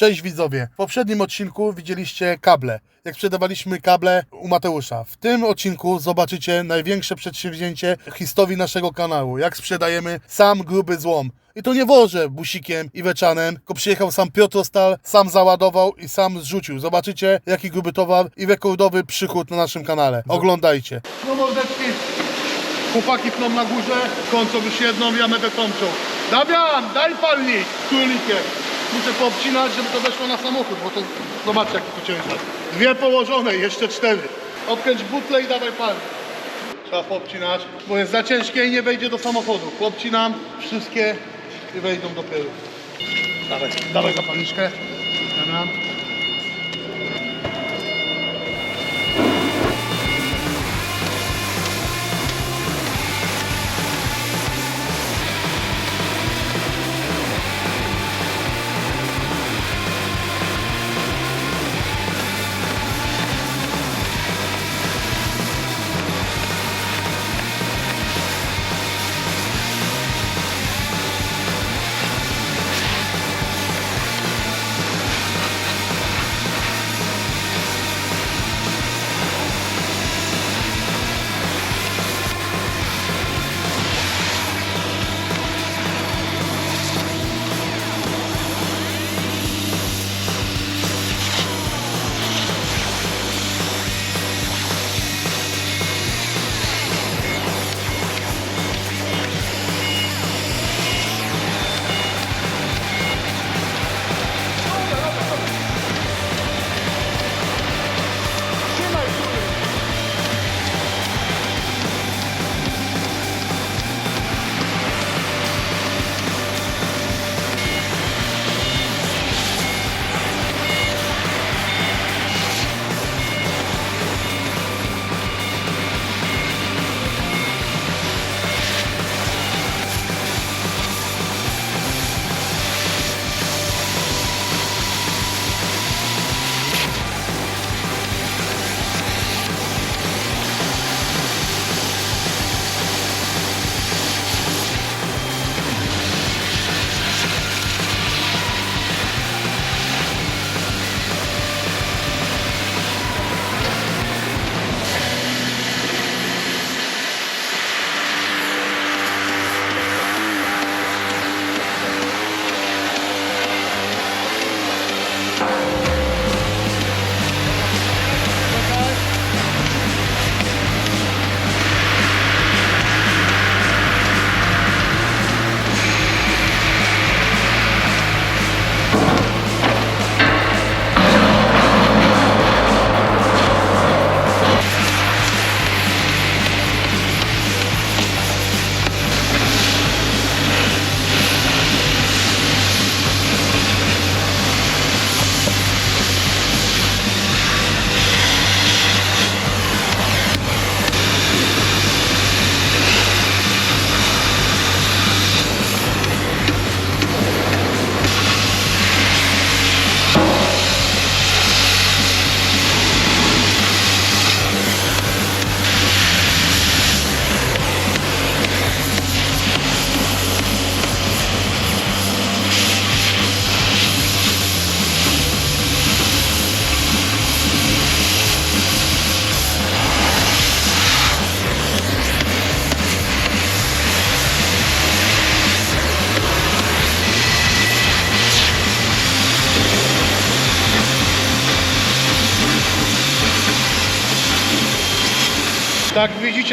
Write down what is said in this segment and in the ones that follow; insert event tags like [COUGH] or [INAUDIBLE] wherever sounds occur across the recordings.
Cześć widzowie. W poprzednim odcinku widzieliście kable. Jak sprzedawaliśmy kable u Mateusza. W tym odcinku zobaczycie największe przedsięwzięcie historii naszego kanału. Jak sprzedajemy sam gruby złom. I to nie wożę busikiem i weczanem, tylko przyjechał sam Piotr Stal, sam załadował i sam zrzucił. Zobaczycie jaki gruby towar i rekordowy przychód na naszym kanale. Oglądajcie. No mordeczki, chłopaki pną na górze, kończą już jedną, ja będę kończą. Damian, daj palnik z. Muszę poobcinać, żeby to weszło na samochód, bo to zobaczcie jaki to ciężar. Dwie położone, jeszcze cztery. Odkręć butlę i dawaj palnik. Trzeba poobcinać, bo jest za ciężkie i nie wejdzie do samochodu. Poobcinam wszystkie i wejdą dopiero. Dawaj, dawaj zapalniczkę. Damian.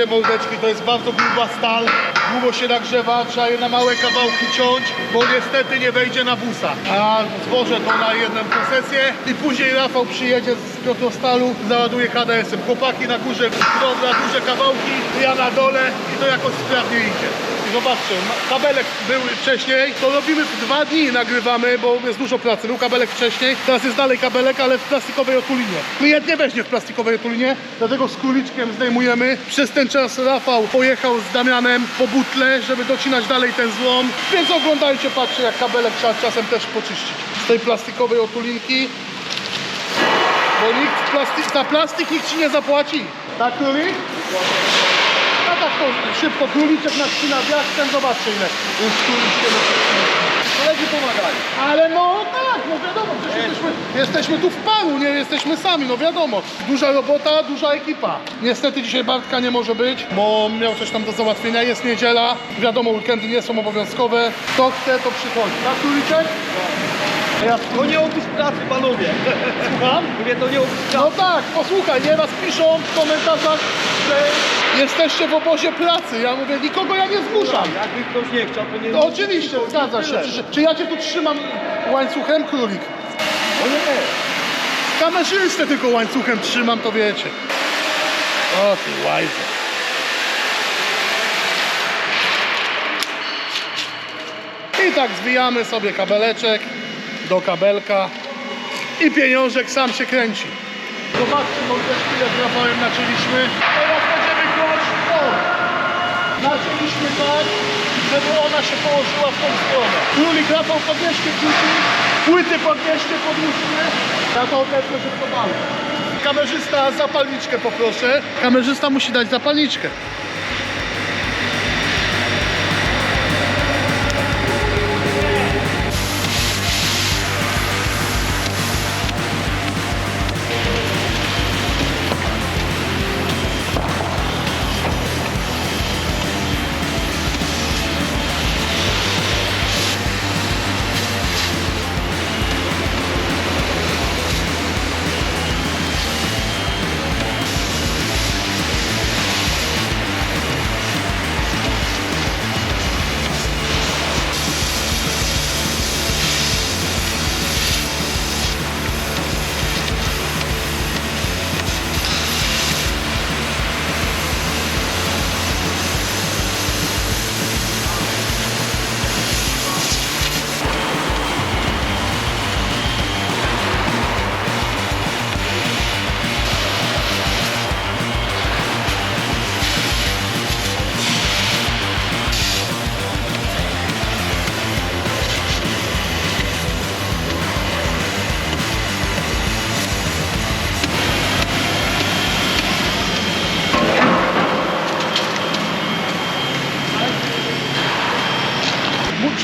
Widzicie to jest bardzo gruba stal, długo się nagrzewa, trzeba je na małe kawałki ciąć, bo niestety nie wejdzie na busa. A zwożę to na jedną posesję i później Rafał przyjedzie z Piotrostalu, załaduje HDS-em. Chłopaki na górze robią duże kawałki, ja na dole i to jakoś sprawnie idzie. Zobaczcie, kabelek był wcześniej, to robimy w dwa dni nagrywamy, bo jest dużo pracy. Był kabelek wcześniej, teraz jest dalej kabelek, ale w plastikowej otulinie. Klient nie weźmie w plastikowej otulinie, dlatego z króliczkiem zdejmujemy. Przez ten czas Rafał pojechał z Damianem po butle, żeby docinać dalej ten złom. Więc oglądajcie, patrzcie jak kabelek trzeba czasem też poczyścić. Z tej plastikowej otulinki, bo nikt plastik, za plastik nikt ci nie zapłaci. Tak, królik? Tak to szybko króliczek nacina wiatrem, zobaczcie ile jest króliczkiem. Koledzy pomagają. Ale no tak, no wiadomo, przecież Jesteśmy tu w paru, nie jesteśmy sami, no wiadomo. Duża robota, duża ekipa. Niestety dzisiaj Bartka nie może być, bo miał coś tam do załatwienia. Jest niedziela, wiadomo, weekendy nie są obowiązkowe. Kto chce, to przychodzi. Tak, Tuliczek? A Ja To nie opis pracy, panowie. słucham? Mówię, to nie opis No pracy. tak, posłuchaj, nieraz piszą w komentarzach, że jesteście w obozie pracy. Ja mówię, nikogo ja nie zmuszam. Jakby ktoś nie chciał, to nie... No oczywiście, zgadza się. Czy, czy ja cię tu trzymam łańcuchem, królik? No nie. Kamerzystę tylko łańcuchem trzymam, to wiecie. O ty łajzo. I tak zwijamy sobie kabeleczek do kabelka i pieniążek sam się kręci. Zobaczcie, mordeczki, jak z Rafałem nacięliśmy. Teraz będziemy kłaść to. Nacięliśmy tak, żeby ona się położyła w tą stronę. Królik Rafał podnieście kciuki, płyty podnieście. Ja to odetnę szybko dalej. Kamerzysta, zapalniczkę poproszę. Kamerzysta musi dać zapalniczkę.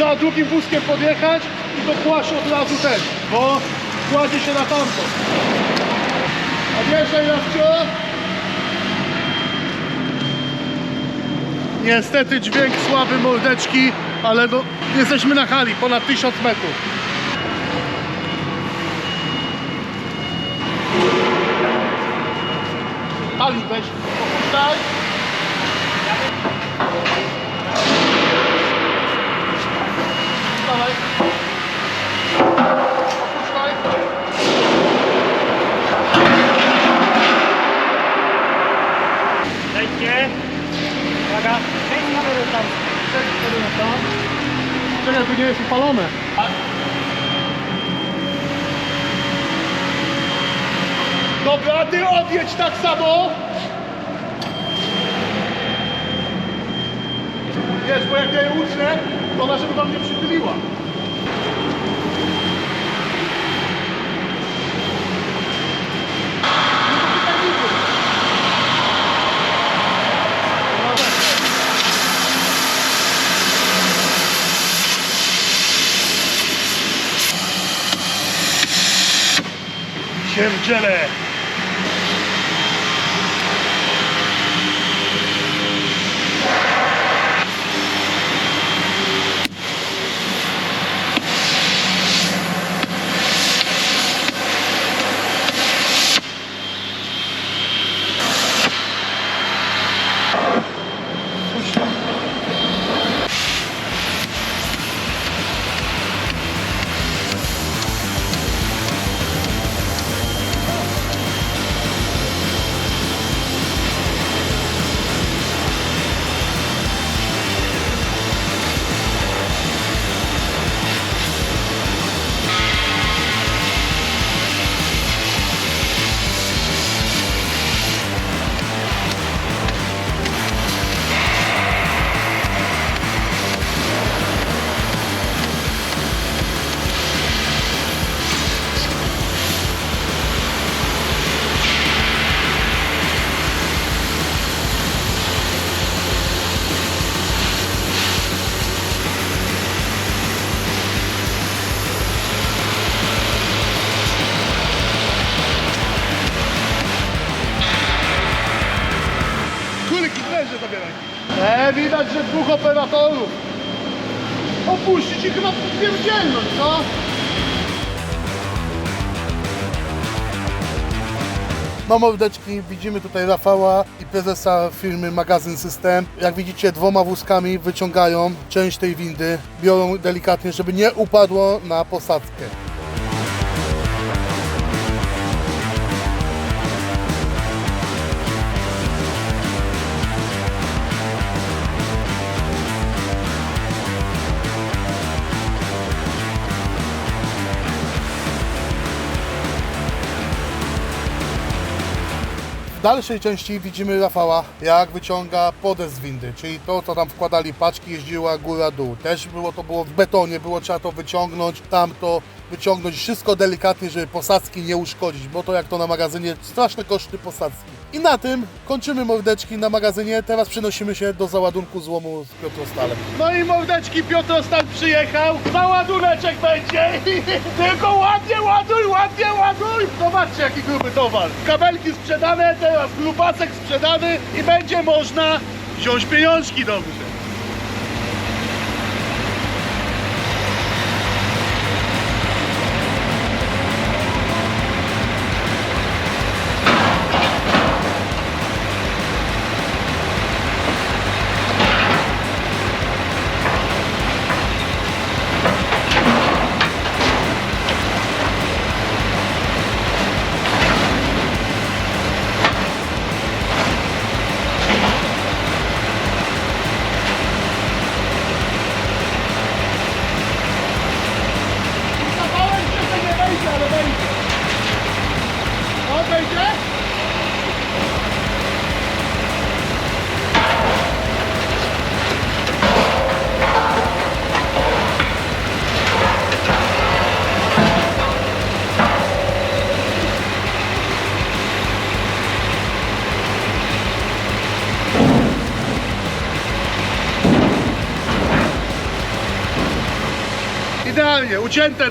Trzeba drugim wózkiem podjechać i to kłaść od razu ten, bo kładzie się na tamto. Odjeżdżaj Rafcio. Niestety dźwięk słaby mordeczki, ale no, jesteśmy na hali, ponad 1000 metrów. Ali, weź, opuszczaj. Dawaj. Opuszczaj. Dajcie. Uwaga. Przejdź kamerę tam. Przejdź kamerę tam. Czekaj, tu nie jest upalone. Odjedź tak samo. Wiesz, bo jak ja je ucznę, to ona żeby wam nie przychyliła. Sierdziele! E, mordeczki, widzimy tutaj Rafała i prezesa firmy Magazyn System. Jak widzicie dwoma wózkami wyciągają część tej windy, biorą delikatnie, żeby nie upadło na posadzkę. Dalszej części widzimy Rafała, jak wyciąga podest z windy, czyli to, co tam wkładali paczki, jeździła góra-dół. Też było to było w betonie, było trzeba to wyciągnąć, tamto wyciągnąć, wszystko delikatnie, żeby posadzki nie uszkodzić, bo to jak to na magazynie, straszne koszty posadzki. I na tym kończymy mordeczki na magazynie, teraz przenosimy się do załadunku złomu z Piotrostalem. No i mordeczki Piotrostal przyjechał, załaduneczek będzie, [LAUGHS] tylko ładnie ładuj, ładnie ładuj. Zobaczcie jaki gruby towar. Kabelki sprzedane, teraz grubasek sprzedany i będzie można wziąć pieniążki dobrze.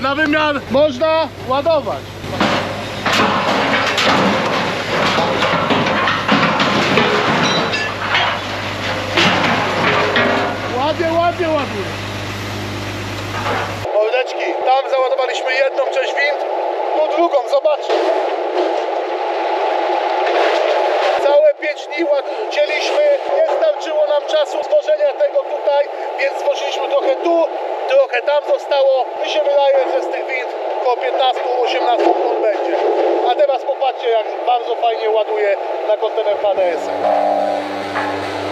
Na wymiar, można ładować. Ładnie, ładnie ładuje. Mordeczki, tam załadowaliśmy jedną część wind, tu drugą, zobaczcie. Całe 5 dni ład- cięliśmy, nie starczyło nam czasu stworzenia tego tutaj, więc stworzyliśmy trochę tu, trochę tam zostało. Mi się wydaje, że z tych wind około 15-18 ton będzie. A teraz popatrzcie, jak bardzo fajnie ładuje na kontener HDS. No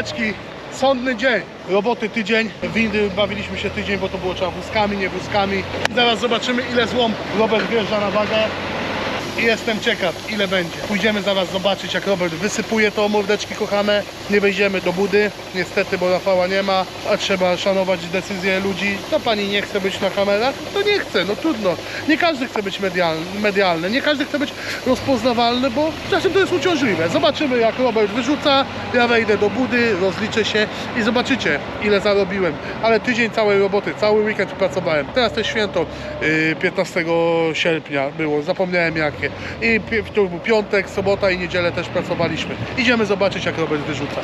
i mordeczki, sądny dzień, roboty tydzień, windy bawiliśmy się tydzień, bo to było trzeba wózkami, nie wózkami. Zaraz zobaczymy ile złom Robert wjeżdża na wagę. I jestem ciekaw ile będzie. Pójdziemy zaraz zobaczyć jak Robert wysypuje to mordeczki kochane. Nie wejdziemy do budy, niestety, bo Rafała nie ma, a trzeba szanować decyzje ludzi. To pani nie chce być na kamerach, to nie chce, no trudno. Nie każdy chce być medialny, medialny, nie każdy chce być rozpoznawalny, bo czasem to jest uciążliwe. Zobaczymy jak Robert wyrzuca, ja wejdę do budy, rozliczę się i zobaczycie ile zarobiłem. Ale tydzień całej roboty, cały weekend pracowałem. Teraz to święto yy, 15 sierpnia było, zapomniałem jakie. I pi- to był piątek, sobota i niedzielę też pracowaliśmy. Idziemy zobaczyć jak Robert wyrzuca.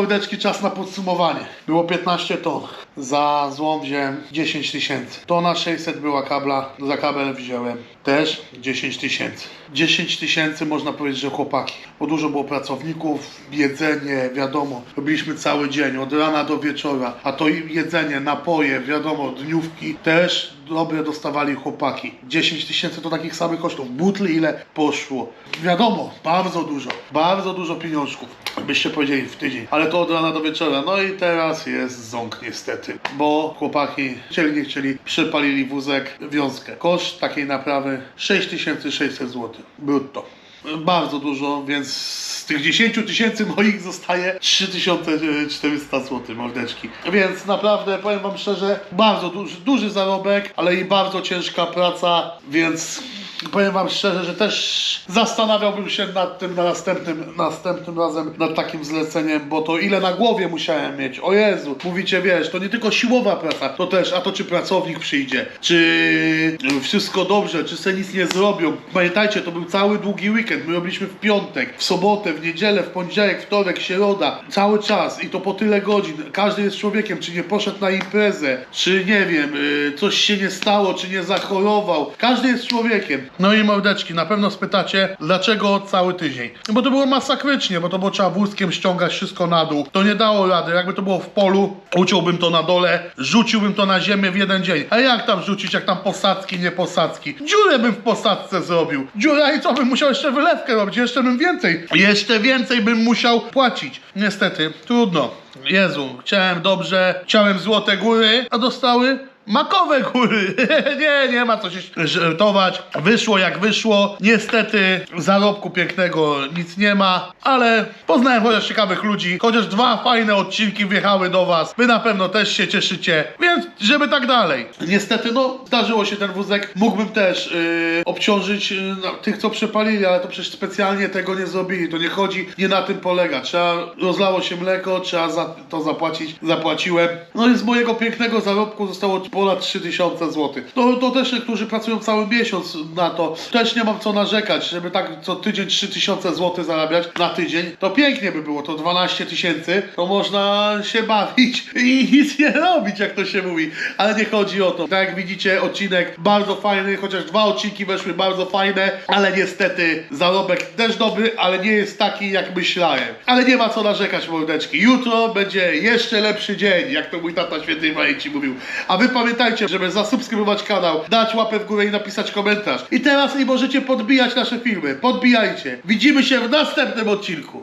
Mordeczki, czas na podsumowanie. Było 15 ton. Za złom wziąłem 10 tysięcy. Tona 600 była kabla, za kabel wziąłem też 10 tysięcy. 10 tysięcy można powiedzieć, że chłopaki. Bo dużo było pracowników, jedzenie, wiadomo. Robiliśmy cały dzień, od rana do wieczora. A to jedzenie, napoje, wiadomo, dniówki też dobre dostawali chłopaki. 10 tysięcy to takich samych kosztów. Butli ile poszło. Wiadomo, bardzo dużo. Bardzo dużo pieniążków. Byście powiedzieli w tydzień. Ale to od rana do wieczora. No i teraz jest ząg niestety. Bo chłopaki chcieli nie chcieli, przepalili wózek, wiązkę. Koszt takiej naprawy 6600 zł. Brutto. Bardzo dużo, więc z tych 10 tysięcy moich zostaje 3400 zł mordeczki. Więc naprawdę powiem wam szczerze, bardzo duży, duży zarobek, ale i bardzo ciężka praca, więc powiem wam szczerze, że też zastanawiałbym się nad tym na następnym, następnym razem, nad takim zleceniem, bo to ile na głowie musiałem mieć. O Jezu, mówicie, wiesz, to nie tylko siłowa praca, to też, a to czy pracownik przyjdzie, czy wszystko dobrze, czy se nic nie zrobią. Pamiętajcie, to był cały długi weekend, my robiliśmy w piątek, w sobotę, w niedzielę, w poniedziałek, wtorek, środa, cały czas i to po tyle godzin. Każdy jest człowiekiem, czy nie poszedł na imprezę, czy nie wiem, y, coś się nie stało, czy nie zachorował. Każdy jest człowiekiem. No i mordeczki, na pewno spytacie, dlaczego cały tydzień? Bo to było masakrycznie, bo to było trzeba wózkiem ściągać wszystko na dół. To nie dało rady, jakby to było w polu, uciąłbym to na dole, rzuciłbym to na ziemię w jeden dzień. A jak tam rzucić, jak tam posadzki, nie posadzki? Dziurę bym w posadzce zrobił. Dziura i co, bym musiał jeszcze wylewkę robić, jeszcze bym więcej, jeszcze więcej bym musiał płacić. Niestety, trudno. Jezu, chciałem dobrze, chciałem złote góry, a dostały Makowe góry! [LAUGHS] nie, nie ma co się żartować. Wyszło jak wyszło. Niestety zarobku pięknego nic nie ma, ale poznałem chociaż ciekawych ludzi. Chociaż dwa fajne odcinki wjechały do was. Wy na pewno też się cieszycie, więc żeby tak dalej. Niestety, no, zdarzyło się ten wózek. Mógłbym też yy, obciążyć yy, tych, co przepalili, ale to przecież specjalnie tego nie zrobili. To nie chodzi, nie na tym polega. Trzeba, rozlało się mleko, trzeba za to zapłacić. Zapłaciłem. No i z mojego pięknego zarobku zostało ponad 3000 zł. To, to też niektórzy pracują cały miesiąc na to. Też nie mam co narzekać, żeby tak co tydzień 3000 zł zarabiać na tydzień. To pięknie by było, to 12 tysięcy. To można się bawić i nic nie robić, jak to się mówi. Ale nie chodzi o to. Tak jak widzicie, odcinek bardzo fajny, chociaż dwa odcinki weszły bardzo fajne, ale niestety zarobek też dobry, ale nie jest taki, jak myślałem. Ale nie ma co narzekać, mordeczki. Jutro będzie jeszcze lepszy dzień, jak to mój tata świętej pamięci mówił. A wy pamiętajcie, żeby zasubskrybować kanał, dać łapę w górę i napisać komentarz. I teraz nie możecie podbijać nasze filmy. Podbijajcie. Widzimy się w następnym odcinku.